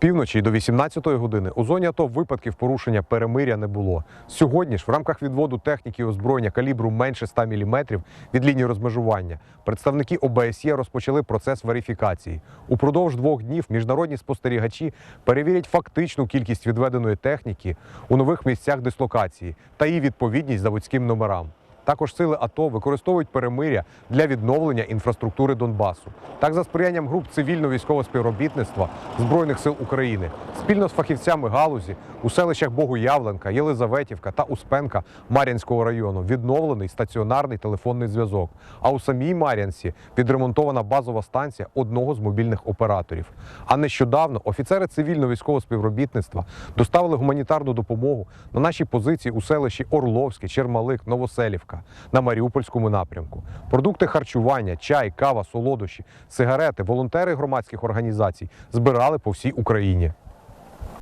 Опівночі і до 18-ї години у зоні АТО випадків порушення перемиря не було. Сьогодні ж в рамках відводу техніки озброєння калібру менше 100 мм від лінії розмежування представники ОБСЄ розпочали процес верифікації. Упродовж двох днів міжнародні спостерігачі перевірять фактичну кількість відведеної техніки у нових місцях дислокації та її відповідність заводським номерам. Також сили АТО використовують перемиря для відновлення інфраструктури Донбасу. Так, за сприянням груп цивільно-військового співробітництва Збройних сил України спільно з фахівцями галузі у селищах Богоявленка, Єлизаветівка та Успенка Мар'янського району відновлений стаціонарний телефонний зв'язок. А у самій Мар'янці відремонтована базова станція одного з мобільних операторів. А нещодавно офіцери цивільно-військового співробітництва доставили гуманітарну допомогу на наші позиції у селищі Орловське, Чермалик, Новоселівка на Маріупольському напрямку. Продукти харчування, чай, кава, солодощі, сигарети, волонтери громадських організацій збирали по всій Україні.